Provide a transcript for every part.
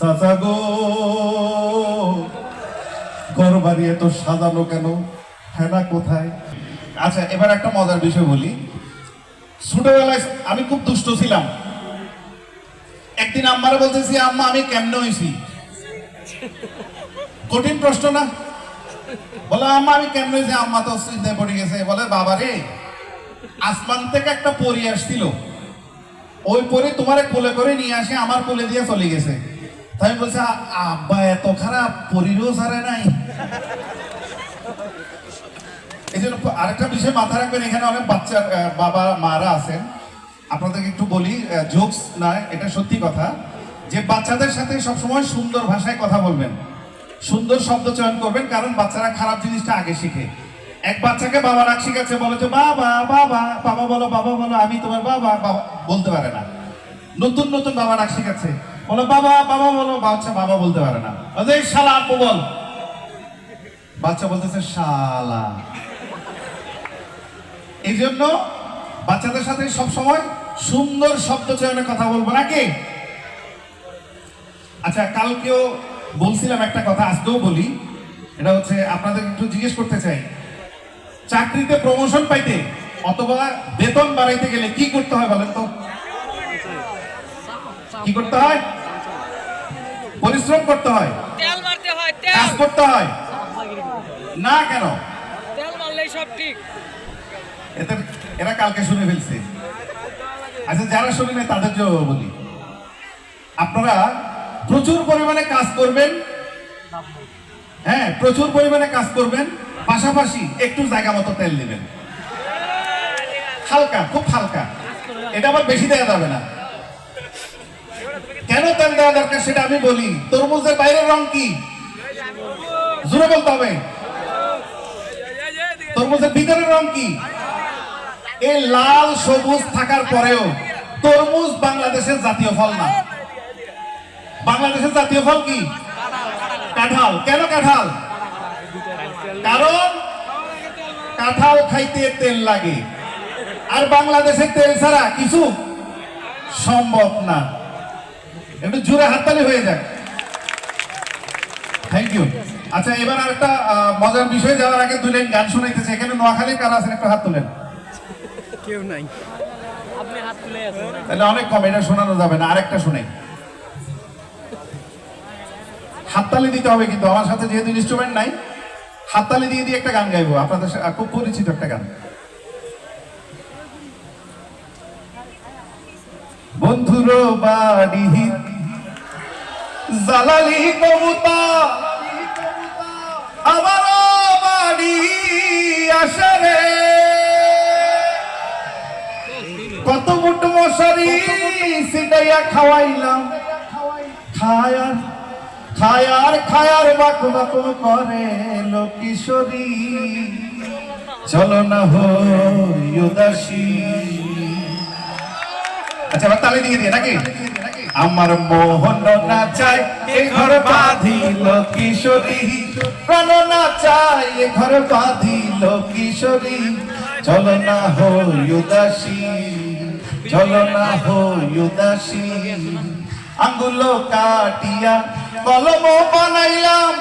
চাচা গো ঘর বাড়ি এত সাজানো কেন? হেনা কোথায়? আচ্ছা এবার একটা মজার বিষয় বলি। ছোটবেলায় আমি খুব দুষ্ট ছিলাম। একদিন আম্মারে বলতেছি, আম্মা, আমি কেমনে হয়েছি কঠিন প্রশ্ন না? বলে, আম্মা, আমি কেমনে হয়েছি আম্মা তো চিন্তায় পড়ে গেছে। বলে, বাবা রে, আসমান থেকে একটা পরি আসছিল। ওই পরে তোমারে কোলে করে নিয়ে আসে, আমার কোলে দিয়ে চলে গেছে। তাই বলছি আব্বা, এত খারাপ, পরিরও সারে নাই। এই জন্য আরেকটা বিষয় মাথায় রাখবেন, এখানে অনেক বাচ্চা বাবা, মারা আছেন। আপনাদেরকে একটু বলি জোকস নয় এটা সত্যি কথা। যে বাচ্চাদের সাথে সবসময় সুন্দর ভাষায় কথা বলবেন, সুন্দর শব্দ চয়ন করবেন, কারণ বাচ্চারা খারাপ জিনিসটা আগে শিখে। এক বাচ্চাকে বাবা ডাক শিখাচ্ছে, বলে যে, বাবা বাবা বাবা বলো বাবা বলো, আমি তোমার বাবা বাবা, বলতে পারে না। নতুন নতুন বাবা ডাক শিখাচ্ছে। বলো, বাবা বাবা বলো। বাচ্চা বাবা বলতে পারে না। "এই শালা আপু বল। বাচ্চা বলতেছে, শালা। এই জন্য বাচ্চাদের সাথে সব সময় সুন্দর শব্দ চয়নে কথা বলব, নাকি? আচ্ছা কালকেও বলছিলাম একটা কথা, আজকেও বলি। এটা হচ্ছে, আপনাদের একটু জিজ্ঞেস করতে চাই। চাকরিতে প্রমোশন পাইতে অথবা বেতন বাড়াইতে গেলে কি করতে হয় বলেন তো? কি করতে হয়? পরিশ্রম করতে হয়। তেল মারতে হয় কাজ করতে হয়। না কেন? তেল মারলেই সব ঠিক। এদের এরা কালকে শুনে ফেলছে। আচ্ছা যারা শুনে নেই তাদের জন্য বলি। আপনারা প্রচুর পরিমাণে কাজ করবেন। হ্যাঁ প্রচুর পরিমাণে কাজ করবেন। পাশাপাশি একটু জায়গা মতো তেল দিবেন হালকা খুব হালকা। এটা আবার বেশি দেওয়া যাবে না। কেন তেল দেওয়া দরকার সেটা আমি বলি। তরমুজের বাইরের রং কি? জোরে বলতে হবে। তরমুজের ভিতরের রং কি? এই লাল সবুজ থাকার পরেও তরমুজ বাংলাদেশের জাতীয় ফল না। বাংলাদেশের জাতীয় ফল কি? কাঁঠাল। কেন কাঁঠাল? কারণ কাঁঠাল খাইতে তেল লাগে। আর বাংলাদেশের তেল ছাড়া কিছু সম্ভব না। একটু জোরে হাততালি হয়ে যাক। থ্যাংক ইউ আচ্ছা এবার আর একটা মজার বিষয় যাওয়ার আগে দুই লাইন গান শোনাইতেছে। এখানে নোয়াখালী কারা আছেন একটু হাত তোলেন। কেউ নাই। আপনি হাত তুলে আছেন। তাহলে অনেক কম এটা শোনানো যাবে না আরেকটা শোনাই। হাততালি দিতে হবে কিন্তু আমার সাথে যেহেতু ইনস্ট্রুমেন্ট নাই হাততালি দিয়ে দিয়ে একটা গান গাইবো। আপনাদের খুব পরিচিত একটা গান। বন্ধুর বাড়ি জালালি কবুতা, আমারও বাড়ি আসে রে। কত মুট মশারি সিটাইয়া খাওয়াইলাম। খায়ার খায়ার খায়ার বাকু বাকু করে লো কিশোরী। চলো না হই উদাসী। আচ্ছা তালি দিয়ে দিয়ে, নাকি? আমার মোহন না চাই এ ঘর বাঁধিল কিশোরী। প্রাণ না চাই এ ঘর বাঁধিল কিশোরী। চলো না হই উদাসী, চলো না হই উদাসী। আঙ্গুল কাটিয়া কলম বানাইলাম,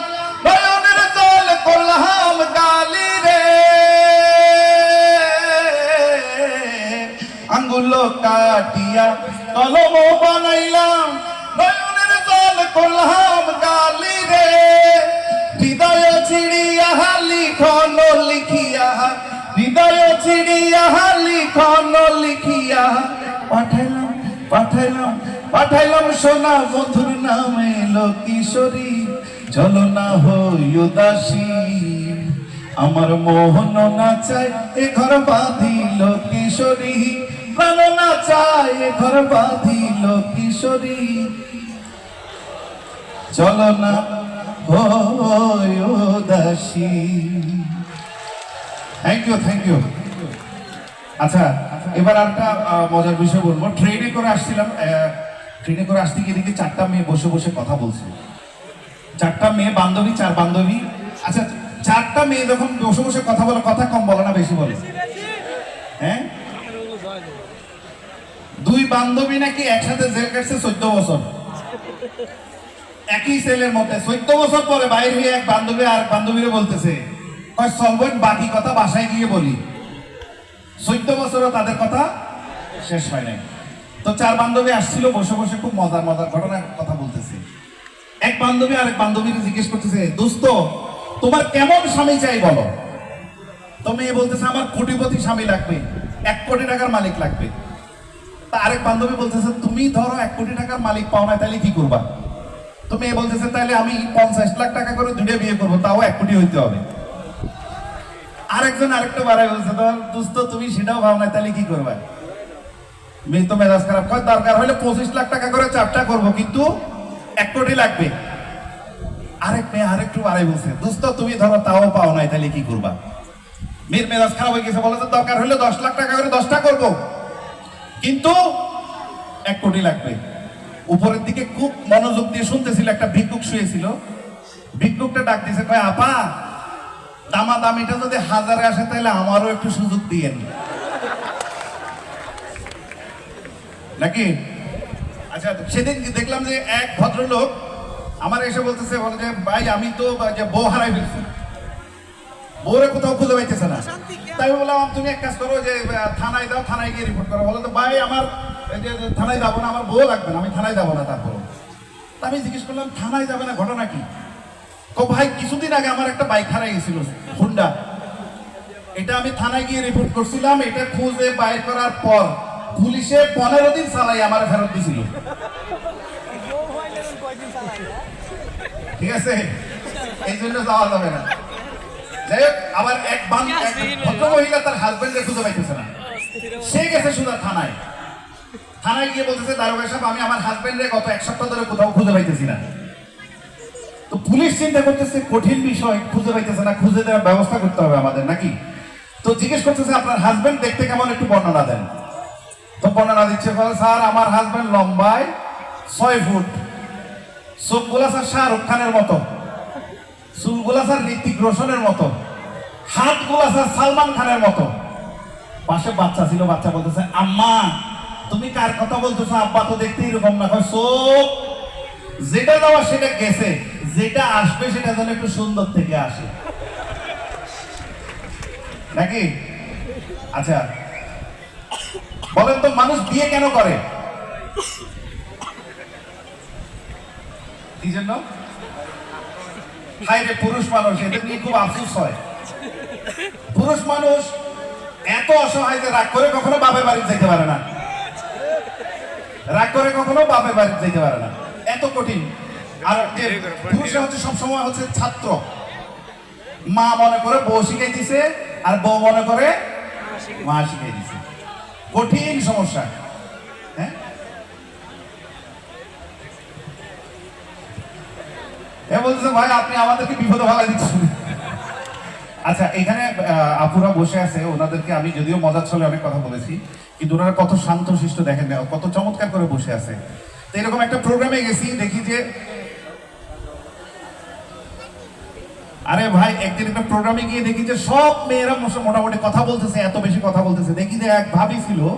নয়নের জল করলাম গালি রে। আঙ্গুল কাটিয়া কলম বানাইলাম। নয়নের জল করলাম গালি রে। হৃদয় ছিড়িয়া লিখন লিখিয়া। হৃদয় ছিড়িয়া লিখন লিখিয়া। পাঠাইলাম পাঠাইলাম পাঠাইলাম সোনা মধুর নামে কিশোরী চলো না হই উদাসী। আমার মোহন না চাই এ ঘর বাঁধিল কিশোরী প্রাণ না এ ঘর বাঁধিল কিশোরী। চলো না উদাসী। থ্যাংক ইউ থ্যাংক ইউ আচ্ছা এবার একটা মজার বিষয় বলব। ট্রেনে করে আসছিলাম ট্রেনে করে আসতে গিয়ে দেখি চারটা মেয়ে বসে বসে কথা বলছে। চারটা মেয়ে বান্ধবী, চার বান্ধবী। আচ্ছা চারটা মেয়ে যখন বসে বসে কথা বলে, কথা কম বলে না, বেশি বলে? হ্যাঁ? বান্ধবী নাকি একসাথে জেল কাটছে চোদ্দ বছর? একই সেলের মধ্যে। চোদ্দ বছর পরে বাইরে হয়ে এক বান্ধবী আর বান্ধবীরে বলতেছে বাকি কথা বাসায় গিয়ে বলি। চোদ্দ বছরও তাদের কথা শেষ হয় নাই। তো চার বান্ধবী আসছিল, বসে বসে খুব মজার মজার ঘটনার কথা বলতেছে। এক বান্ধবী আরেক বান্ধবীকে জিজ্ঞেস করতেছে, দোস্ত, তোমার কেমন স্বামী চাই বলো? তো মেয়ে বলতেছে, আমার কোটিপতি স্বামী লাগবে, এক কোটি টাকার মালিক লাগবে। আরেক বান্ধবী বলতেছে, তুমি ধরো এক কোটি টাকার মালিক পাও না, তাহলে কি করবা? তো মেয়ে বলতেছে, তাহলে আমি পঞ্চাশ লাখ টাকা করে দুটো বিয়ে করব, তাও এক কোটি হইতে হবে। আরেকজন আরেকটা বাড়াই বলছে তো দোস্ত, তুমি সেটাও ভাব না, তাহলে কি করবা? মেয়ে তো মেজাজ খারাপ, কয়, দরকার হলে পঁচিশ লাখ টাকা করে চারটা করব, কিন্তু এক কোটি লাগবে। আরেক মেয়ে আরেকটু বাড়াই বলছে, দোস্ত, তুমি ধরো, তাও পাও নাই, তাহলে কি করবা? মেয়ের মেজাজ খারাপ হয়ে গেছে, বলে দরকার হলে দশ লাখ টাকা করে দশটা করব। কিন্তু এক কোটি লাগবে। উপরের দিকে খুব মনোযোগ দিয়ে শুনতেছিল, একটা ভিক্ষুক শুয়েছিল। ভিক্ষুকটা ডাক দিয়েছে কয়, আপা দামা দামিটা যদি হাজারে আসে তাহলে আমারও একটু সুযোগ দিয়েন। নাকি? আচ্ছা সেদিন দেখলাম যে এক ভদ্রলোক আমার এসে বলতেছে, বলে যে, ভাই, আমি তো বউ হারাই ফেলছি। বউরে কোথাও খুঁজে পাইতেছে না। তাই বললাম তুমি এক কাজ করো যে থানায় দাও থানায় গিয়ে রিপোর্ট করো। বলে তো ভাই আমার যে থানায় যাব না আমার বউ লাগবে না আমি থানায় যাব না তারপর। আমি জিজ্ঞেস করলাম থানায় যাবে না ঘটনা কি? তো ভাই কিছুদিন আগে আমার একটা বাইক হারাই গেছিল হুন্ডা। এটা আমি থানায় গিয়ে রিপোর্ট করছিলাম এটা খুঁজে বাইর করার পর পুলিশে পনেরো দিন চালাই আমার ফেরত দিছিল। ঠিক আছে? এই জন্য যাওয়া যাবে না। যাই হোক আবার এক বান এক ভদ্র তার হাজবেন্ডে খুঁজে পাইতেছে না। সে গেছে শুধু থানায়। থানায় গিয়ে বলতেছে দারোগা সাহেব আমি আমার হাজবেন্ডে গত এক সপ্তাহ ধরে কোথাও খুঁজে পাইতেছি না। তো পুলিশ চিন্তা করতেছে কঠিন বিষয় খুঁজে পাইতেছে না খুঁজে দেওয়ার ব্যবস্থা করতে হবে আমাদের নাকি? তো জিজ্ঞেস করতেছে আপনার হাজবেন্ড দেখতে কেমন? একটু বর্ণনা দেন। তো বর্ণনা দিচ্ছে স্যার আমার হাজবেন্ড লম্বায় ছয় ফুট। চোখগুলা স্যার শাহরুখ খানের মতো। চুলগুলা স্যার ঋতিক রোশনের মতো হাতগুলা স্যার সালমান খানের মতো। পাশে বাচ্চা ছিল, বাচ্চা বলতেছে, আম্মা, তুমি কার কথা বলতেছো? আব্বা তো দেখতে এরকম না। হয় চোখ। যেটা দেওয়া সেটা গেছে, যেটা আসবে সেটা যেন একটু সুন্দর থেকে আসে। নাকি? আচ্ছা। বলেন তো, মানুষ বিয়ে কেন করে? কি জন্য? হাই রে পুরুষ মানুষ এদের নিয়ে খুব আফসোস হয়? পুরুষ মানুষ এত অসহায় যে রাগ করে কখনো বাপের বাড়ি যেতে পারে না। রাগ করে কখনো বাপের বাড়ি যেতে পারে না। এত কঠিন। আর পুরুষরা হচ্ছে সবসময় হচ্ছে ছাত্র। মা মনে করে বউ শিখাই দিছে, আর বউ মনে করে মা শিখাই দিছে। কঠিন সমস্যা। এ বলতেছে, ভাই, আপনি আমাদেরকে বিপদে দিচ্ছেন। আচ্ছা এখানে আপুরা বসে আছে, ওনাদেরকে আমি যদিও মজার ছলে অনেক কথা বলেছি, কিন্তু ওনারা কত দেখেন কত চমৎকার করে বসে আছে। তো এরকম একটা প্রোগ্রামে গেছি, দেখি যে আরে ভাই, একদিন একটা প্রোগ্রামে গিয়ে দেখি যে সব মেয়েরা মোটা- মোটামুটি কথা বলতেছে, এত বেশি কথা বলতেছে। দেখি যে এক ভাবি ছিল,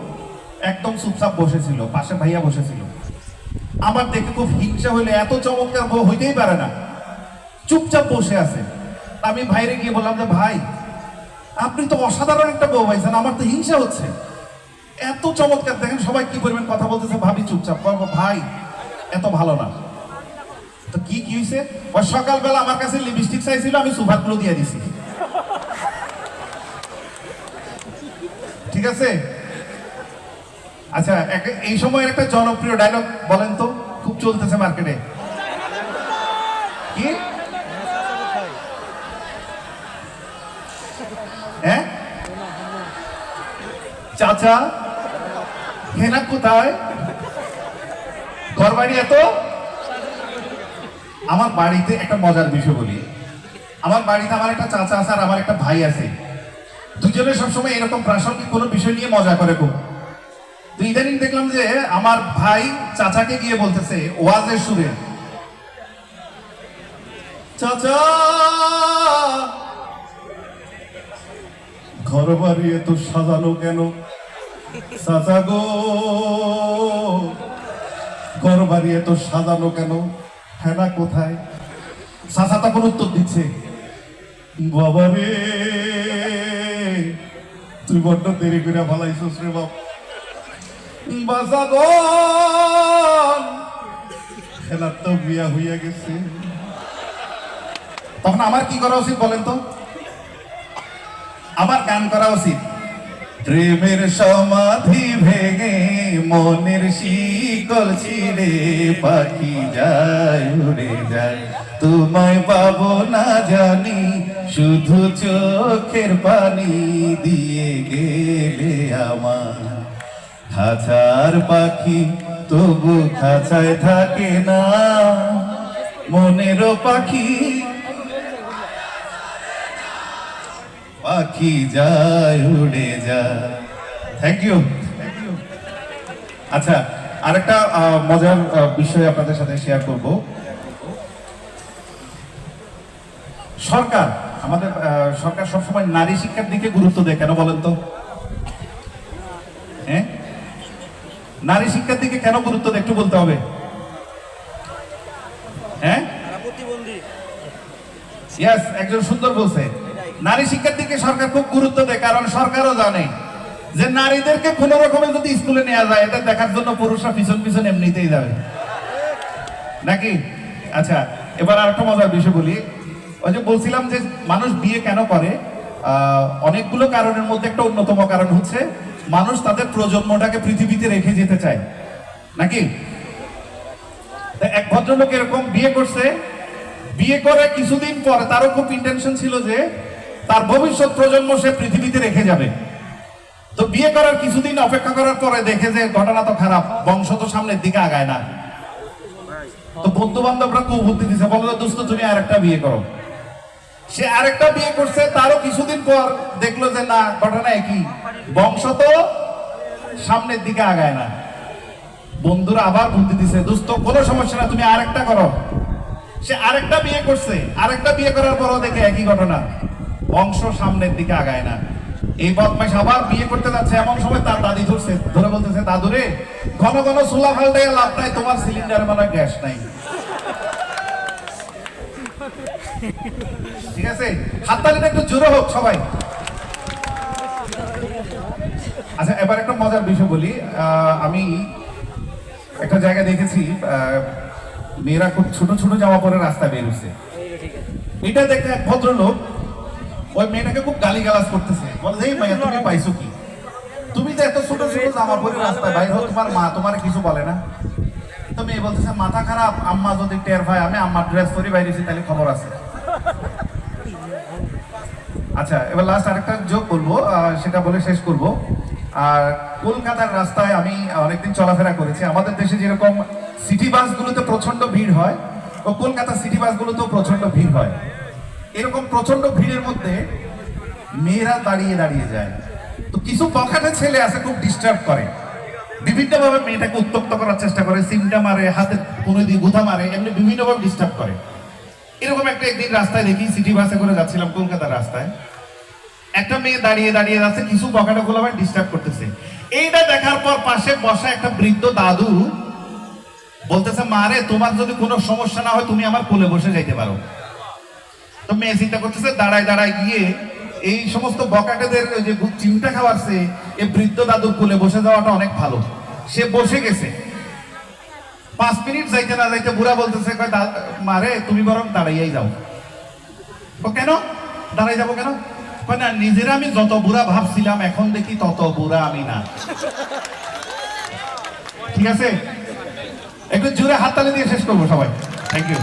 একদম চুপচাপ বসেছিল পাশে ভাইয়া বসেছিল আমার দেখে খুব হিংসা হইলে, এত চমৎকার বউ হইতেই পারে না। চুপচাপ বসে আছে। আমি ভাইরে গিয়ে বললাম যে, ভাই, আপনি তো অসাধারণ একটা বউ পাইছেন, আমার তো হিংসা হচ্ছে। এত চমৎকার, দেখেন সবাই কি পরিমাণ কথা বলতেছে, ভাবি চুপচাপ করব ভাই, এত ভালো না। তো কি কি হয়েছে ওই সকালবেলা আমার কাছে লিপস্টিক চাইছিল, আমি সুভারগুলো দিয়ে দিছি। ঠিক আছে? আচ্ছা এই সময় একটা জনপ্রিয় ডায়লগ বলেন তো, খুব চলতেছে মার্কেটে কি? হ্যাঁ? চাচা, হেনা কোথায়? ঘর বাড়ি এত? আমার বাড়িতে একটা মজার বিষয় বলি। আমার বাড়িতে আমার একটা চাচা আছে আর আমার একটা ভাই আছে। দুজনে সবসময় এরকম প্রাসঙ্গিক কোনো বিষয় নিয়ে মজা করে খুব। তো ইদানিং দেখলাম যে আমার ভাই চাচাকে গিয়ে বলতেছে, ওয়াজের সুরে। চাচা! ঘর বাড়ি এত সাজানো কেন? চাচা গো! ঘর বাড়ি এত সাজানো কেন? হেনা কোথায়? সাসা তখন উত্তর দিচ্ছে। বাবা রে, তুই বড্ড দেরি করে ভালাইছিস রে বাপ। বাসাগন হেনার তো বিয়া হইয়া গেছে। তখন আমার কি করা উচিত বলেন তো? আমার গান করা উচিত। প্রেমের সমাধি ভেঙে মনের শিকল ছিঁড়ে পাখি যায়, উড়ে যায়। তোমায় পাবো না জানি, শুধু চোখের পানি দিয়ে গেলে আমার খাঁচার পাখি তবু খাঁচায় থাকে না। মনেরও পাখি। পাখি যায়, উড়ে যায়। থ্যাংক ইউ আচ্ছা আরেকটা মজার বিষয় আপনাদের সাথে শেয়ার করব। সরকার, আমাদের সরকার সবসময় নারী শিক্ষার দিকে গুরুত্ব দেয়, কেন বলেন তো হ্যাঁ নারী শিক্ষার দিকে কেন গুরুত্ব একটু বলতে হবে? হ্যাঁ? একজন সুন্দর বলছে। নারী শিক্ষার দিকে সরকার খুব গুরুত্ব দেয় কারণ সরকারও জানে যে নারীদেরকে কোনো রকমে যদি স্কুলে নেওয়া যায় এটা দেখার জন্য পুরুষরা পিছন পিছন এমনিতেই যাবে। নাকি? আচ্ছা এবার আর একটা মজার বিষয় বলি। ওই যে বলছিলাম যে মানুষ বিয়ে কেন করে? আহ, অনেকগুলো কারণের মধ্যে একটা অন্যতম কারণ হচ্ছে মানুষ তাদের প্রজন্মটাকে পৃথিবীতে রেখে যেতে চায়। নাকি? এক ভদ্রলোক এরকম বিয়ে করছে। বিয়ে করে কিছুদিন পরে তারও খুব ইন্টেনশন ছিল যে তার ভবিষ্যৎ প্রজন্ম সে পৃথিবীতে রেখে যাবে। তো বিয়ে করার কিছুদিন অপেক্ষা করার পরে দেখে যে ঘটনা তো খারাপ, বংশ তো সামনের দিকে আগায় না। তো বন্ধু বান্ধবরা খুব বুদ্ধি দিছে বলল দোস্ত, তুমি আরেকটা বিয়ে করো। সে আরেকটা বিয়ে করছে, তারও কিছুদিন পর দেখল যে না, ঘটনা একই। বংশ তো সামনের দিকে আগায় না। বন্ধুরা আবার বুদ্ধি দিছে, দোস্ত, কোনো সমস্যা না, তুমি আরেকটা করো। সে আরেকটা বিয়ে করছে, আরেকটা বিয়ে করার পরও দেখে একই ঘটনা। বংশ সামনের দিকে আগায় না। এই বদমাইশ আবার বিয়ে করতে যাচ্ছে, এমন সময় তার দাদি ধরছে, ধরে বলতেছে দাদুরে ঘন ঘন চুলা ফাল্টাই লাভ নাই, তোমার সিলিন্ডার মানে গ্যাস নাই। ঠিক আছে? হাততালিটা একটু জোরে হোক সবাই। আচ্ছা এবার একটা মজার বিষয় বলি। আমি একটা জায়গা দেখেছি মেয়েরা খুব ছোট ছোট জামা পরে রাস্তা বের হচ্ছে। এটা দেখে এক ভদ্রলোক ওই মেয়েটাকে খুব গালি গালাজ করতেছে। বলে এই মাইয়া তুমি পাইছো কি? তুমি যে এত ছোট ছোট জামা পরে রাস্তায় বাইর হও তোমার মা তোমার কিছু বলে না। তো মেয়ে বলতেছে মাথা খারাপ আম্মা যদি টের পায় আমি আম্মার ড্রেস পরে বাইরেছি তাহলে খবর আছে। আচ্ছা এবার লাস্ট আরেকটা যোগ বলব সেটা বলে শেষ করব। আর কলকাতার রাস্তায় আমি অনেকদিন চলাফেরা করেছি। আমাদের দেশে যেরকম সিটি বাসগুলোতে প্রচণ্ড ভিড় হয়, ও কলকাতা সিটি বাসগুলোতেও প্রচণ্ড ভিড় হয়। এরকম প্রচণ্ড ভিড়ের মধ্যে মেয়েরা দাঁড়িয়ে দাঁড়িয়ে যায়। তো কিছু পকেটে ছেলে আছে, খুব ডিস্টার্ব করে। বিভিন্নভাবে মেয়েটাকে উত্তপ্ত করার চেষ্টা করে, সিমটা মারে, হাতে কোনো দিয়ে গুথা মারে, এমনি বিভিন্নভাবে ডিস্টার্ব করে। এরকম একটা একদিন রাস্তায় দেখি সিটি বাসে করে যাচ্ছিলাম কলকাতার রাস্তায়। একটা মেয়ে দাঁড়িয়ে দাঁড়িয়ে যাচ্ছে, কিছু বকাটা গুলো আবার ডিস্টার্ব করতেছে। এইটা দেখার পর পাশে বসা একটা বৃদ্ধ দাদু বলতেছে মারে তোমার যদি কোনো সমস্যা না হয়, তুমি আমার কোলে বসে যাইতে পারো। তো মেয়ে চিন্তা করতেছে, দাঁড়ায় দাঁড়ায় গিয়ে এই সমস্ত বকাটেদের যে চিমটা খাওয়াচ্ছে এই বৃদ্ধ দাদুর কোলে বসে যাওয়াটা অনেক ভালো। সে বসে গেছে। পাঁচ মিনিট যাইতে না যাইতে বুড়া বলতেছে মারে, তুমি বরং দাঁড়াইয়াই যাও। কেন? দাঁড়াই যাব কেন? না, নিজেরা আমি যত বুড়া ভাবছিলাম, এখন দেখি তত বুড়া আমি না। ঠিক আছে? একটু জোরে হাততালি দিয়ে শেষ করব সবাই। থ্যাংক ইউ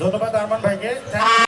ধন্যবাদ আরমান ভাইকে।